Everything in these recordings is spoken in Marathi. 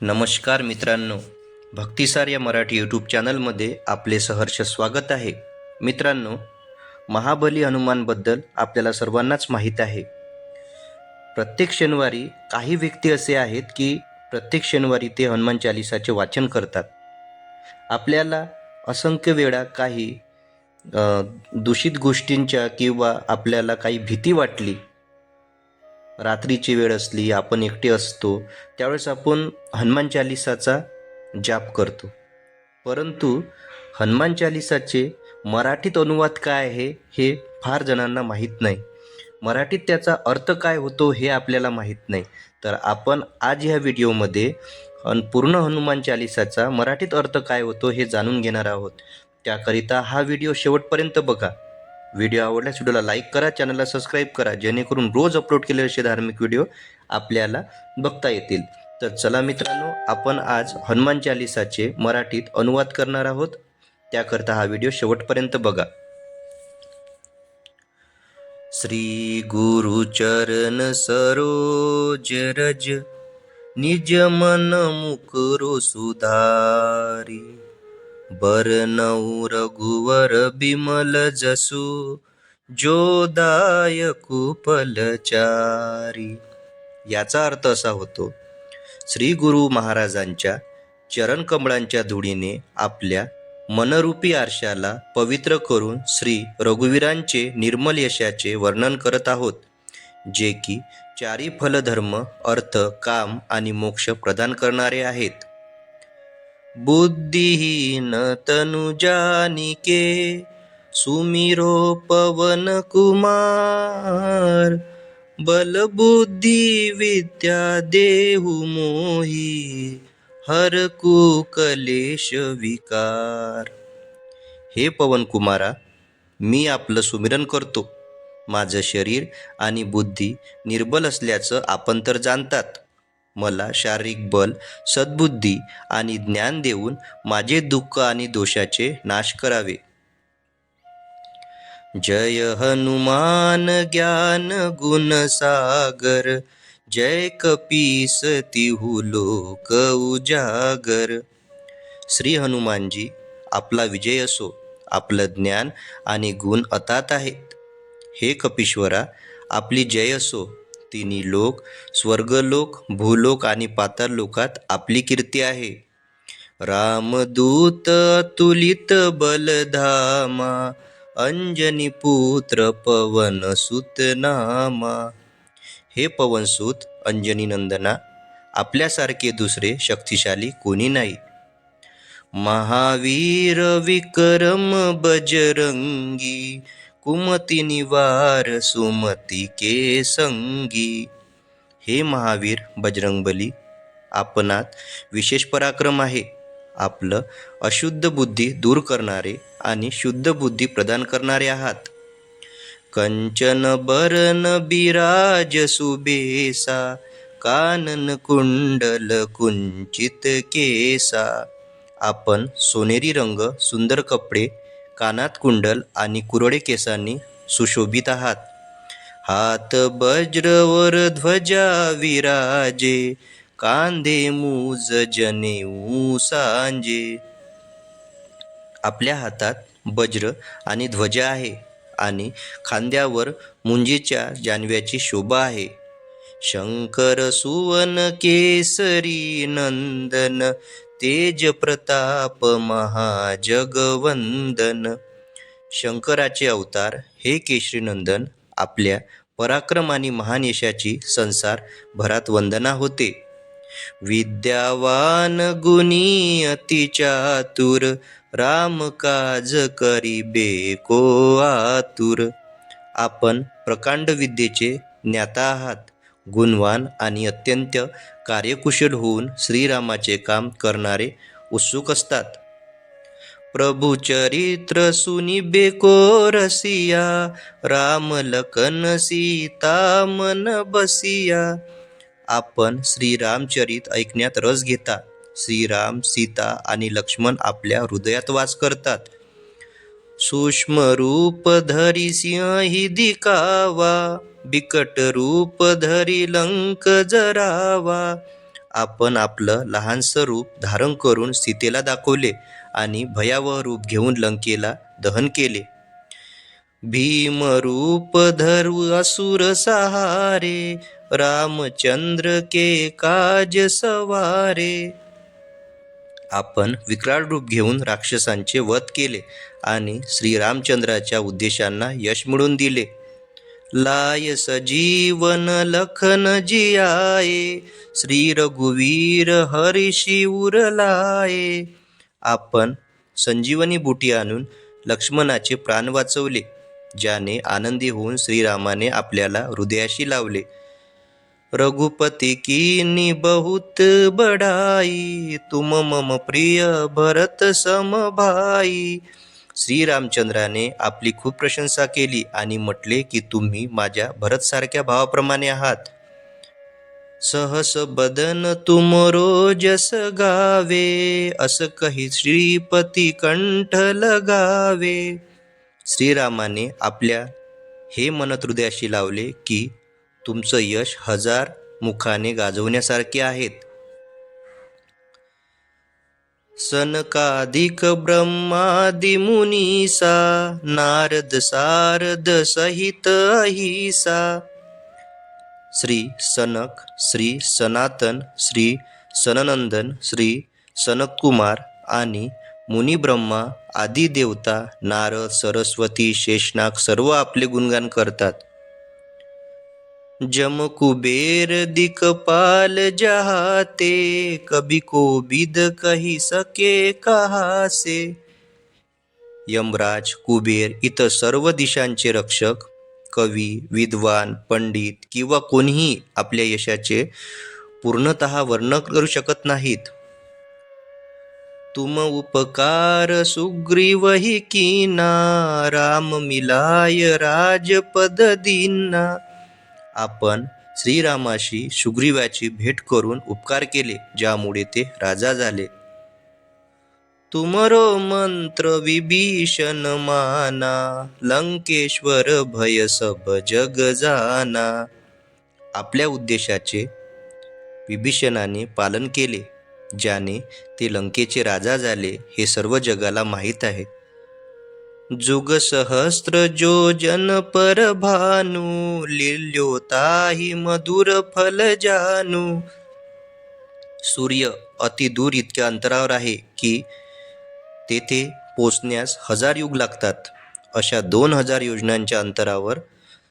नमस्कार मित्रांनो. भक्तिसार या मराठी यूट्यूब चॅनलमध्ये आपले सहर्ष स्वागत आहे. मित्रांनो महाबली हनुमानबद्दल आपल्याला सर्वांनाच माहीत आहे. प्रत्येक शनिवारी काही व्यक्ती असे आहेत की प्रत्येक शनिवारी ते हनुमान चालिसाचे वाचन करतात. आपल्याला असंख्य वेळा काही दूषित गोष्टींच्या किंवा आपल्याला काही भीती वाटली रात्रीची वेळ असली आपण एकटे असतो त्यावेळेस आपण हनुमान चालिसाचा जाप करतो. परंतु हनुमान चालिसाचे मराठीत अनुवाद काय आहे हे फार जणांना माहीत नाही. मराठीत त्याचा अर्थ काय होतो हे आपल्याला माहीत नाही. तर आपण आज ह्या व्हिडिओमध्ये अन पूर्ण हनुमान चालिसाचा मराठीत अर्थ काय होतो हे जाणून घेणार आहोत. त्याकरिता हा व्हिडिओ शेवटपर्यंत बघा. व्हिडिओ आवडल्यास व्हिडिओला लाईक करा चॅनलला सबस्क्राईब करा जेणेकरून रोज अपलोड केलेले असे धार्मिक व्हिडिओ आपल्याला बघता येतील. तर चला मित्रांनो आपण आज हनुमान चालिसाचे मराठीत अनुवाद करणार आहोत. त्याकरता हा व्हिडिओ शेवटपर्यंत बघा. श्री गुरु चरण सरोज रज निज मन मुकरो सुधारी. बरनऊ रघुवर बिमल जसु जोदाय कुपलचारी याचा अर्थ असा होतो श्री गुरु महाराजांच्या चरणकमळांच्या धुळीने आपल्या मनरूपी आरशाला पवित्र करून श्री रघुवीरांचे निर्मल यशाचे वर्णन करत आहोत जे की चारी फलधर्म अर्थ काम आणि मोक्ष प्रदान करणारे आहेत. बुद्धिहीन तनुजानिके सुमिरो पवन कुमार बलबुद्धी विद्या देहु मोही हरकू कलेश विकार। हे पवन कुमारा मी आपलं सुमिरन करतो. माझं शरीर आणि बुद्धी निर्बल असल्याचं आपण तर जाणतात. मला शारीरिक बल सद्बुद्धी आणि ज्ञान देऊन माझे दुःख आणि दोषाचे नाश करावे. जय हनुमान ज्ञान गुण सागर जय कपीस तिहू लोक उजागर. श्री हनुमानजी आपला विजय असो आपलं ज्ञान आणि गुण अतात आहेत. हे कपीश्वरा आपली जय असो. तिन्ही लोक स्वर्गलोक भूलोक आणि पाताळ लोकात आपली कीर्ती आहे. रामदूत तुलित बलधामा अंजनी पुत्र पवन सुतनामा हे पवनसूत अंजनी नंदना आपल्यासारखे दुसरे शक्तिशाली कोणी नाही. महावीर विक्रम बजरंगी कुमती निवार सुमती के संगी हे महावीर बजरंगबली आपणात विशेष पराक्रम आहे. आपलं अशुद्ध बुद्धी दूर करणारे आणि शुद्ध बुद्धी प्रदान करणारे आहात. कंचन बरन बिराज सुबेसा कानन कुंडल कुंचित केसा. आपण सोनेरी रंग सुंदर कपडे कानात कुंडल आणि कुरळे केसांनी सुशोभित आहात. हात वज्रवर ध्वजा विराजे कांदे मूज जनेऊ सांजे आपल्या हातात वज्र आणि ध्वजा आहे आणि खांद्यावर मुंजीच्या जानव्याची शोभा आहे. शंकर सुवन केसरी नंदन तेज प्रताप महाजगवंदन. शंकराचे अवतार हे केशरीनंदन आपल्या पराक्रम आणि महान यशाची संसार भरात वंदना होते. विद्यावान गुणी अतिचातुर राम काज करी बेको आतुर. आपण प्रकांड विद्येचे ज्ञाता आहात गुणवान आणि अत्यंत कार्यकुशल होऊन श्रीरामाचे काम करणारे उत्सुक असतात. प्रभु चरित्र सुनी बेको रसिया राम लखन सीता मन बसिया. आपण श्रीरामचरित ऐकण्यात रस घेता. श्रीराम सीता आणि लक्ष्मण आपल्या हृदयात वास करतात. सूक्ष्म रूप धरी सिंह दिकावा बिकट रूप धरी लंक जरावा. आपण आपलं लहान रूप धारण करून सीतेला दाखवले आणि भयावह रूप घेऊन लंकेला दहन केले. भीम रूप धरू असुर सहारे रामचंद्र के काज सवारे. आपण विक्राळ रूप घेऊन राक्षसांचे वध केले आणि श्रीरामचंद्राच्या उद्देशांना यश मिळवून दिले. लाय सजीवन लखन जियाये श्री रघुवीर हरिशी उरलाये आपण संजीवनी बुटी आणून लक्ष्मणाचे प्राण वाचवले ज्याने आनंदी होऊन श्रीरामाने आपल्याला हृदयाशी लावले. रघुपती कीनी बहुत बड़ाई तुम मम प्रिय भरत समभाई भाई. श्रीरामचंद्राने आपली खूप प्रशंसा केली आणि म्हटले की तुम्ही माझ्या भरतसारख्या भावाप्रमाणे आहात. सहस बदन तुम रोजस गावे अस कही श्रीपती कंठ लगावे. श्रीरामाने आपल्या हे मनत हृदयाशी लावले की तुमचं यश हजार मुखाने गाजवण्यासारखे आहेत. सनकाधिक ब्रह्मादि मुनीसा नारद सारद सहित अहिसा। श्री सनक श्री सनातन श्री सननंदन श्री सनकुमार आणि मुनी ब्रह्मा आदी देवता नारद सरस्वती शेषनाग सर्व आपले गुणगान करतात. जम कुबेर दिकपाल जहाते कभी को बिद कही सके कहा से यमराज कुबेर इतर सर्व दिशांचे रक्षक कवी विद्वान पंडित किंवा कोणीही आपल्या यशाचे पूर्णतः वर्णन करू शकत नाहीत. तुम उपकार सुग्रीव ही कीना राम मिलाय राजपद दीना. आपण श्रीरामाशी सुग्रीवाची भेट करून उपकार केले ज्यामुळे ते राजा झाले. तुमरो मंत्र विभीषण माना लंकेश्वर भय सब जग जाना. आपल्या उद्देशाचे विभीषणाने पालन केले ज्याने ते लंकेचे राजा झाले हे सर्व जगाला माहीत आहे. जुग सहस्र जो जन पर भानु लिल्योताही मधुर फल जानू। सूर्य अतिदूर इतक्या अंतरावर आहे की तेथे पोचण्यास हजार युग लागतात. अशा दोन हजार योजनांच्या अंतरावर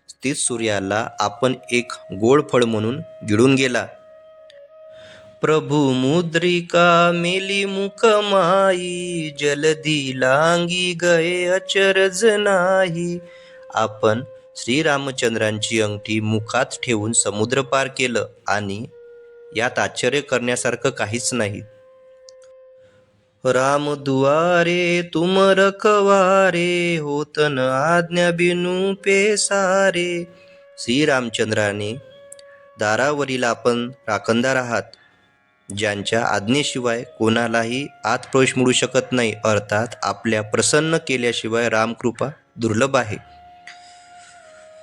स्थित सूर्याला आपण एक गोड फळ म्हणून गिळून गेला. प्रभु मुद्रिका मिली मुख माई जलदी लांगी गये अचरज नाही. आपण श्रीरामचंद्रांची अंगठी मुखात ठेवून समुद्र पार केलं आणि यात आश्चर्य करण्यासारखं काहीच नाही. राम दुवारे तुम रखवारे होतन आज्ञा बिनू पेसारे. श्रीरामचंद्राने दारावरील आपण राखणदार आहात. ज्यांच्या आज्ञेशिवाय कोणालाही आत प्रवेश मिळू शकत नाही अर्थात आपल्या प्रसन्न केल्याशिवाय रामकृपा दुर्लभ आहे.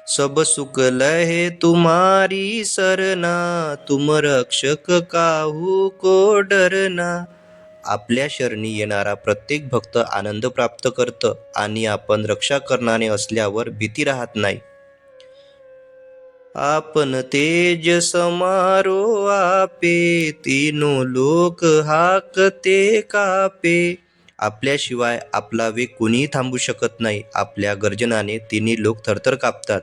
सब सुख हे तुम्हारी सरना तुम रक्षक काहू को डरना. आपल्या शरणी येणारा प्रत्येक भक्त आनंद प्राप्त करतं आणि आपण रक्षा करणारे असल्यावर भीती राहत नाही. आपण तेज समारो आपे तीनो लोक हाकते कापे. आपल्याशिवाय आपला वेग कोणीही थांबू शकत नाही. आपल्या गर्जनाने तिन्ही लोक थरथर कापतात.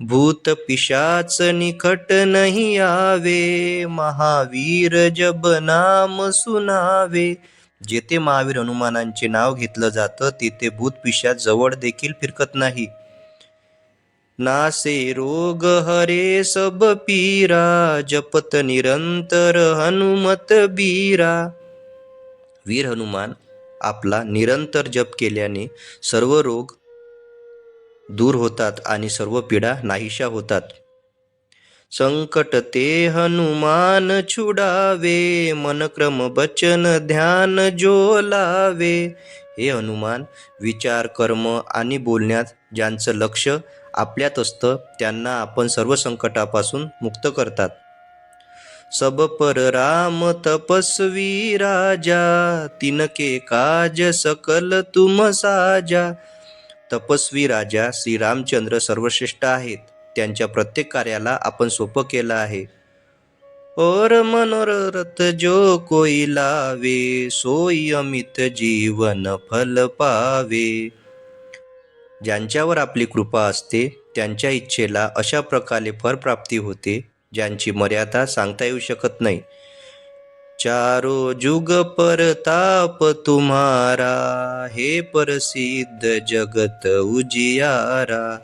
भूत पिशाच निकट नाही आवे महावीर जब नाम सुनावे. जेथे महावीर हनुमानांचे नाव घेतलं जातं तिथे भूत पिशाच जवळ देखील फिरकत नाही. नासे रोग हरे सब पीरा जपत निरंतर हनुमत बीरा. वीर हनुमान आपला निरंतर जप केल्याने सर्व रोग दूर होतात आणि सर्व पीडा नाहीशा होतात. संकट ते हनुमान छुडावे मन क्रम बचन ध्यान जो लावे. हे हनुमान विचार कर्म आणि बोलण्यात ज्यांचं लक्ष आपल्यात असतं त्यांना आपण सर्व संकटापासून मुक्त करतात. सब पर राम तपस्वी राजा तिनके काज सकल तुम साजा. तपस्वी राजा श्री रामचंद्र सर्वश्रेष्ठ आहेत. त्यांच्या प्रत्येक कार्याला आपण सोपं केलं आहे. और मनोरथ जो कोई लावे सोई अमित जीवन फल पावे. ज्यांच्यावर आपली कृपा असते त्यांच्या इच्छेला अशा प्रकारे फरप्राप्ती होते ज्यांची मर्यादा सांगता येऊ शकत नाही. चारो जुग परताप तुम्हारा हे प्रसिद्ध जगत उजियारा.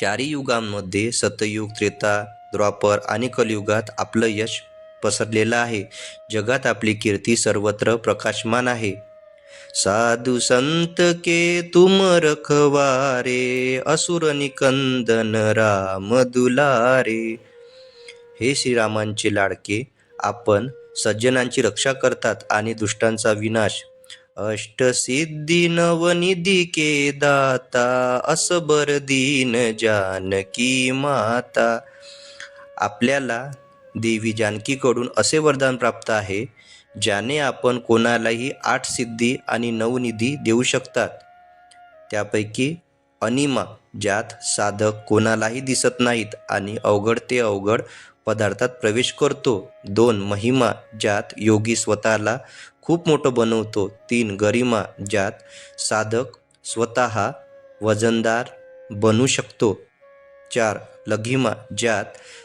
चारी युगांमध्ये सतयुग त्रेता द्वापर आणि कलियुगात आपलं यश पसरलेलं आहे. जगात आपली कीर्ती सर्वत्र प्रकाशमान आहे. साधु संत के तुम रखवारे असुर निकंदन राम दुलारे. हे श्रीरामांचे लाडके आपण सज्जनांची रक्षा करतात आणि दुष्टांचा विनाश. अष्टसिद्धी नवनिधी के दाता असबर दीन जानकी माता. आपल्याला देवी जानकीकडून असे वरदान प्राप्त आहे ज्याने आपण कोणालाही आठ सिद्धी आणि नऊ निधी देऊ शकतात. त्यापैकी अनिमा ज्यात साधक कोणालाही दिसत नाहीत आणि अवघड ते अवघड पदार्थात प्रवेश करतो. दोन महिमा ज्यात योगी स्वतःला खूप मोठं बनवतो. तीन गरिमा ज्यात साधक स्वतः वजनदार बनू शकतो. चार लघिमा ज्यात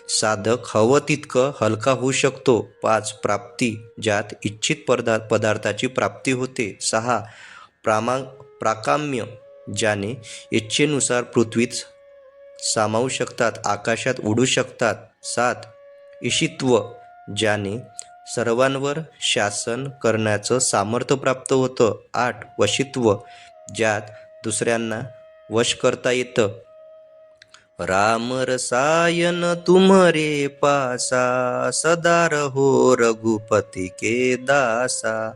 साधक हवं तितकं हलका होऊ शकतो. पाच प्राप्ती ज्यात इच्छित पदार्थ पदार्थाची प्राप्ती होते. सहा प्रामा प्राकाम्य ज्याने इच्छेनुसार पृथ्वीत सामावू शकतात आकाशात उडू शकतात. सात इशित्व ज्याने सर्वांवर शासन करण्याचं सामर्थ्य प्राप्त होतं. आठ वशित्व ज्यात दुसऱ्यांना वश करता येतं. राम रसायन तुम्हारे पासा सदा रहो रघुपती के दासा.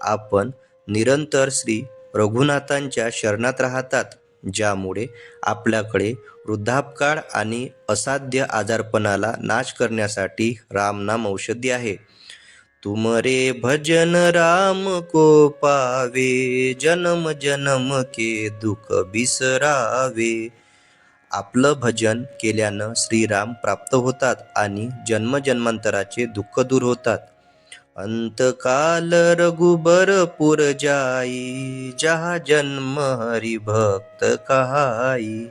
आपण निरंतर श्री रघुनाथांच्या शरणात राहतात ज्यामुळे आपल्याकडे वृद्धापकाळ आणि असाध्य आजारपणाला नाश करण्यासाठी रामनाम औषधी आहे. तुमरे भजन राम को पावे जन्म जन्म के दुःख बिसरावे. आपलं भजन केल्यानं श्रीराम प्राप्त होतात आणि जन्मजन्मांतराचे दुःख दूर होतात. अंतकाल रघुबरपुर जाई जहा जन्म हरी भक्त कहाई.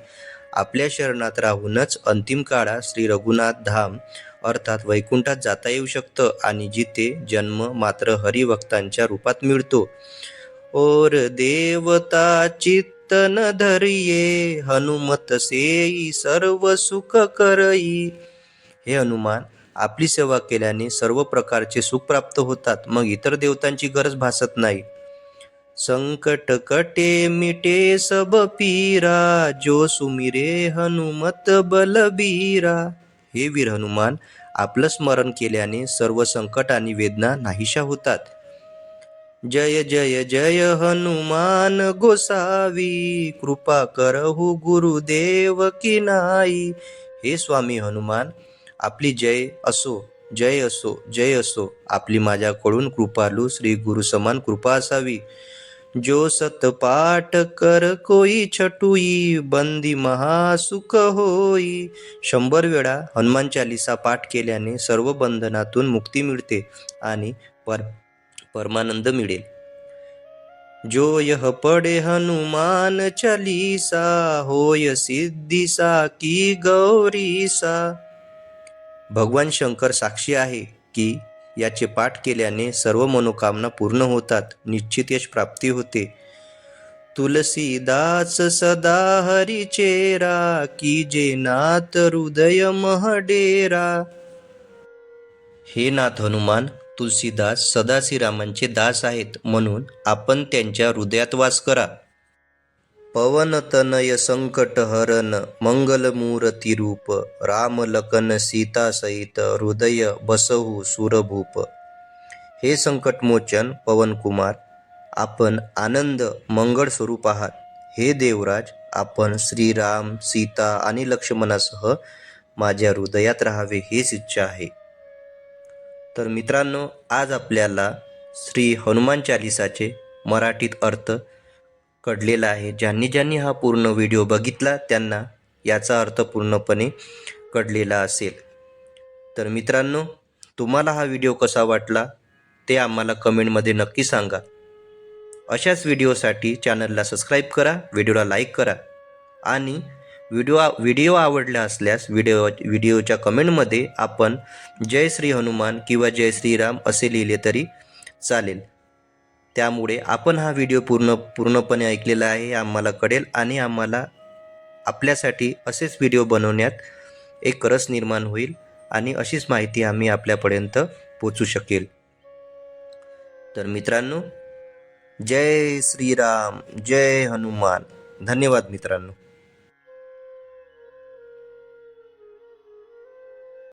आपल्या शरणात राहूनच अंतिम काळात श्री रघुनाथ धाम अर्थात वैकुंठात जाता येऊ शकतं आणि जिथे जन्म मात्र हरिभक्तांच्या रूपात मिळतो. ओर देवता चित्तन धरिये हनुमत सेई सर्व सुख करई. हे हनुमान आपली सेवा केल्याने सर्व प्रकारचे सुख प्राप्त होतात. मग इतर देवतांची गरज भासत नाही. संकट कटे मिटे सब पीरा जो सुमिरे हनुमत बलबीरा. हे वीर हनुमान आपलं स्मरण केल्याने सर्व संकट आणि वेदना नाहीशा होतात. जय जय जय हनुमान गोसावी कृपा करहु गुरुदेव की नाही हे स्वामी हनुमान आपली जय असो जय असो जय असो. आपली माझ्याकडून कृपालू श्री गुरु समान कृपा असावी. जो सतपाठ कर कोई छटुई बंदी महासुख होई. शंभर वेळा हनुमान चालिसा पाठ केल्याने सर्व बंधनातून मुक्ती मिळते आणि पर परमानंद मिळेल. जो यह पडे हनुमान चालीसा होय सिद्धीसा की गौरीसा. भगवान शंकर साक्षी आहे की याचे पाठ केल्याने सर्व मनोकामना पूर्ण होतात निश्चित यश प्राप्ती होते. तुलसीदास सदा हरिचेरा की जे नाथ हृदय महडेरा. हे नाथ हनुमान तुलसीदास सदा दास आहेत म्हणून आपण त्यांच्या हृदयात वास करा. पवन तनय संकट हरण मंगलमूर्ती रूप राम लखन सीता सहित हृदय बसहू सुरभूप. हे संकटमोचन पवनकुमार आपण आनंद मंगळ स्वरूप आहात. हे देवराज आपण श्रीराम सीता आणि लक्ष्मणासह माझ्या हृदयात राहावे हीच इच्छा आहे. तर मित्रांनो आज आपल्याला श्री हनुमान चालिसाचे मराठीत अर्थ कळलेला आहे. ज्यांनी ज्यांनी हा पूर्ण व्हिडिओ बघितला त्यांना याचा अर्थ पूर्णपणे कळलेला असेल. तर मित्रांनो तुम्हाला हा व्हिडिओ कसा वाटला ते आम्हाला कमेंटमध्ये नक्की सांगा. अशाच व्हिडिओसाठी चॅनलला सबस्क्राईब करा व्हिडिओला लाईक करा आणि व्हिडिओ व्हिडिओ आवडला असल्यास व्हिडिओ व्हिडिओच्या कमेंटमध्ये आपण जय श्री हनुमान किंवा जय श्रीराम असे लिहिले तरी चालेल. त्यामुळे आपण हा व्हिडिओ पूर्ण पूर्णपणे ऐकलेला आहे हे आम्हाला कळेल आणि आम्हाला आपल्यासाठी असेच व्हिडिओ बनवण्यात एक रस निर्माण होईल आणि अशीच माहिती आम्ही आपल्यापर्यंत पोचू शकेल. तर मित्रांनो जय श्रीराम जय हनुमान. धन्यवाद मित्रांनो.